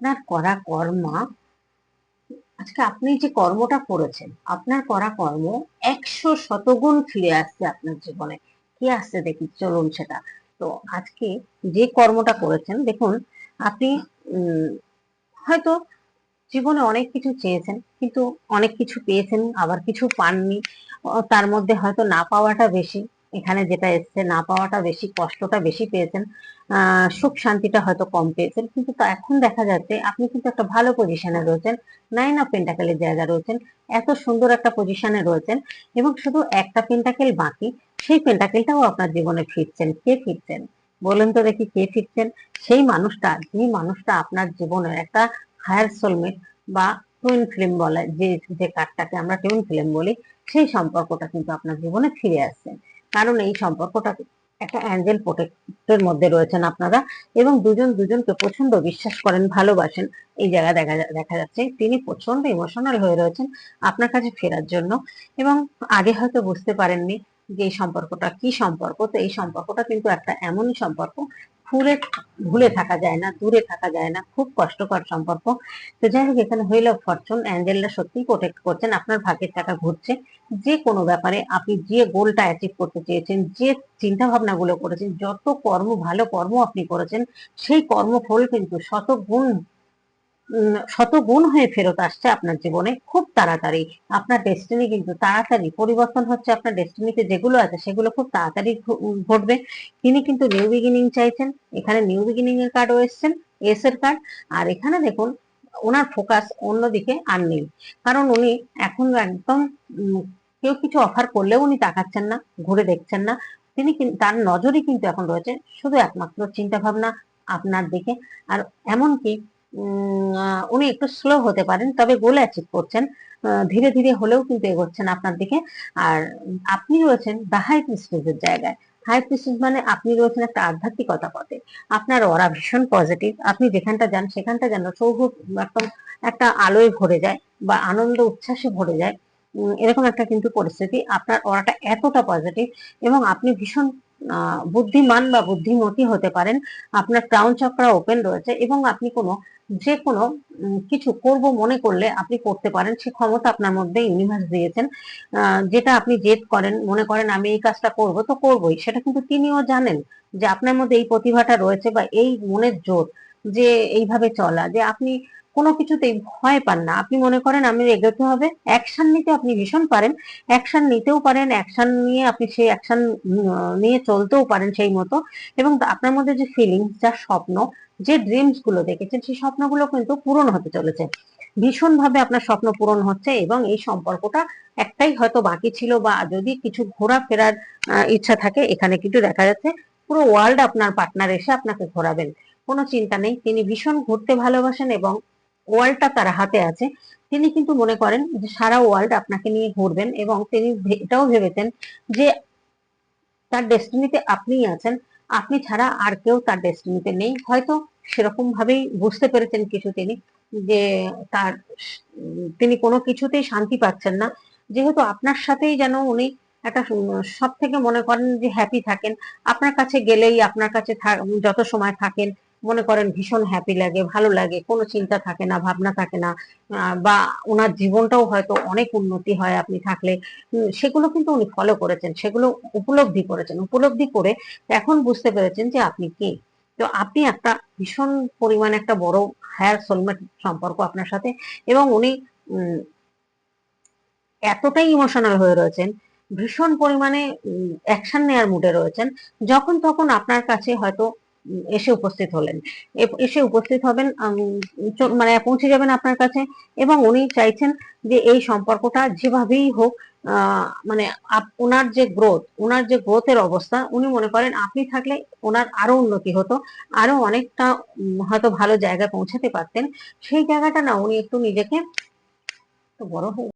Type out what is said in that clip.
আপনার করা কর্মা আজকে আপনি যে কর্মটা করেছেন, আপনার করা কর্ম একশো শতগুণ ফিরে আসছে আপনার জীবনে। কি আসছে দেখি, চলুন সেটা। তো আজকে যে কর্মটা করেছেন, দেখুন, আপনি হয়তো জীবনে অনেক কিছু চেয়েছেন, কিন্তু অনেক কিছু পেয়েছেন, আবার কিছু পাননি তার মধ্যে হয়তো না পাওয়াটা বেশি। এখানে যেটা এসছে, না পাওয়াটা বেশি, কষ্টটা বেশি পেয়েছেন সুখ শান্তিটা হয়তো কম পেয়েছেন। কিন্তু তা এখন দেখা যাচ্ছে, আপনি কিন্তু একটা ভালো পজিশনে রয়েছেন নাইন অফ পেন্টাকেলের জায়গা রয়েছেন, এত সুন্দর একটা পজিশনে রয়েছেন, এবং শুধু একটা পেন্টাকেল বাকি, সেই পেন্টাকেলটাও আপনার জীবনে ফিরছেন। কে ফিরছেন? বলুন তো দেখি কে ফিরছেন? সেই মানুষটা যে মানুষটা আপনার জীবনের একটা হায়ার সোলমেট বা টুইন ফিল্ম বলে, যে যে কার্ডটাকে আমরা টুইন ফিল্ম বলি, সেই সম্পর্কটা কিন্তু আপনার জীবনে ফিরে আসছে। কারণ এই সম্পর্কটা একটা অ্যাঞ্জেল প্রোটেক্টের মধ্যে রয়েছেন আপনারা এবং দুজন দুজনকে প্রচণ্ড বিশ্বাস করেন, ভালোবাসেন। এই জায়গা দেখা দেখা যাচ্ছে তিনি প্রচণ্ড ইমোশনাল হয়ে রয়েছেন আপনার কাছে ফেরার জন্য এবং আগে হয়তো বুঝতে পারেননি যে এই সম্পর্কটা কি সম্পর্ক। তো এই সম্পর্কটা কিন্তু একটা এমনই সম্পর্ক ভুলে ভুলে থাকা যায় না, দূরে থাকা যায় না, খুব কষ্টকর সম্পর্ক। তো যাই হোক, এখানে হইল ফরচুন অ্যাঞ্জেলরা সত্যিই প্রোটেক্ট করছেন, আপনার ভাগ্যের টাকা ঘুরছে। যে কোনো ব্যাপারে আপনি যে গোলটা অ্যাচিভ করতে চেয়েছেন, যে চিন্তা ভাবনা গুলো করেছেন, যত কর্ম, ভালো কর্ম আপনি করেছেন, সেই কর্মফল কিন্তু শত গুণ উম, শত গুণ হয়ে ফেরত আসছে আপনার জীবনে খুব তাড়াতাড়ি। আপনার ডেস্টিনি কিন্তু তাড়াতাড়ি পরিবর্তন হচ্ছে। আপনার ডেস্টিনিতে যেগুলো আছে সেগুলো খুব তাড়াতাড়ি ঘটবে। তিনি কিন্তু নিউ বিগিনিং চাইছেন। এখানে নিউ বিগিনিং এর কার্ডও এসছেন এস এর কার্ড আর এখানে দেখুন ওনার ফোকাস অন্যদিকে আর নেই। কারণ উনি এখন একদম কেউ কিছু অফার করলেও উনি তাকাচ্ছেন না ঘুরে দেখছেন না। তিনি তার নজরই কিন্তু এখন রয়েছে শুধু একমাত্র চিন্তা ভাবনা আপনার দিকে। আর এমনকি উনি একটু স্লো হতে পারেন, তবে গোল অ্যাচিভ করছেন। ধীরে ধীরে হলেও কিন্তু এগোচ্ছেন আপনার দিকে। আর আপনি রয়েছেন দ্য হাই প্রিস্টেজের জায়গায়। হাই প্রিস্টেজ মানে আপনি রয়েছেন একটা আধ্যাত্মিকতা পথে। আপনার ওরা ভীষণ পজিটিভ আপনি যেখানটা যান, সেখানটা যেন সৌভ একদম একটা আলোয় ভরে যায় বা আনন্দ উচ্ছ্বাসে ভরে যায়। এরকম একটা কিন্তু পরিস্থিতি। আপনার ওরাটা এতটা পজিটিভ এবং আপনি ভীষণ বুদ্ধিমান বা বুদ্ধিমতী হতে পারেন। আপনার ক্রাউন চক্র ওপেন রয়েছে এবং আপনি কোনো, যে কোনো কিছু করব মনে করলে আপনি করতে পারেন। সে ক্ষমতা আপনার মধ্যে ইউনিভার্স দিয়েছেন। যেটা আপনি জেদ করেন, মনে করেন, আমি এই কাজটা করব তো করবই। সেটা কিন্তু তিনিও জানেন যে আপনার মধ্যে এই প্রতিভাটা রয়েছে বা এই মনের জোর যে এইভাবে চলা, যে আপনি কোনো কিছুতেই ভয় পান না। আপনি মনে করেন আমি এগোতে হবে। অ্যাকশন নিতে আপনি ভীষণ পারেন। অ্যাকশন নিতেও পারেন, অ্যাকশন নিয়ে আপনি সেই অ্যাকশন নিয়ে চলতেও পারেন সেই মতো। এবং আপনার মধ্যে যে ফিলিংস যা স্বপ্ন, যে ড্রিমসগুলো দেখেছেন, সেই স্বপ্নগুলো কিন্তু পূরণ হতে চলেছে। ভীষণ ভাবে আপনার স্বপ্ন পূরণ হচ্ছে এবং এই সম্পর্কটা একটাই হয়তো বাকি ছিল বা যদি কিছু ঘোরাফেরার ইচ্ছা থাকে, এখানে কিন্তু দেখা যাচ্ছে পুরো ওয়ার্ল্ড আপনার পার্টনার এসে আপনাকে ঘোরাবেন। কোনো চিন্তা নেই। তিনি ভীষণ ঘুরতে ভালোবাসেন এবং ওয়ার্ল্ডটা তার হাতে আছে। তিনি কিন্তু মনে করেন যে সারা ওয়ার্ল্ড আপনাকে নিয়ে ঘুরবেন এবং তিনি এটাও ভেবেছেন যে তার ডেস্টিনিতে আপনিই আছেন, আপনি ছাড়া আর কেউ তার ডেস্টিনিতে নেই। হয়তো সেরকম ভাবেই বুঝতে পেরেছেন কিছু তিনি যে তার তিনি কোনো কিছুতেই শান্তি পাচ্ছেন না। যেহেতু আপনার সাথেই যেন উনি একটা সব থেকে মনে করেন যে হ্যাপি থাকেন। আপনার কাছে গেলেই আপনার কাছে যত সময় থাকেন মনে করেন ভীষণ হ্যাপি লাগে, ভালো লাগে, কোনো চিন্তা থাকে না, ভাবনা থাকে না বা ওনার জীবনটাও হয়তো অনেক উন্নতি হয় আপনি থাকলে সেগুলো কিন্তু উনি ফলো করেছেন, সেগুলো উপলব্ধি করেছেন, উপলব্ধি করে এখন বুঝতে পেরেছেন যে আপনি কে। তো আপনি একটা ভীষণ পরিমাণে একটা বড় হায়ার সোলমেট সম্পর্ক আপনার সাথে এবং উনি এতটাই ইমোশনাল হয়ে রয়েছেন, ভীষণ পরিমাণে অ্যাকশন নেওয়ার মুডে রয়েছেন, যখন তখন আপনার কাছে হয়তো এসে উপস্থিত হলেন। এসে উপস্থিত হবেন মানে পৌঁছে যাবেন আপনার কাছে এবং উনি চাইছেন যে এই সম্পর্কটা যেভাবেই হোক মানে ওনার যে গ্রোথ ওনার যে গ্রোথের অবস্থা, উনি মনে করেন আপনি থাকলে ওনার আরও উন্নতি হতো আরও অনেকটা হয়তো ভালো জায়গায় পৌঁছাতে পারতেন। সেই জায়গাটা না, উনি একটু নিজেকে বড় হয়ে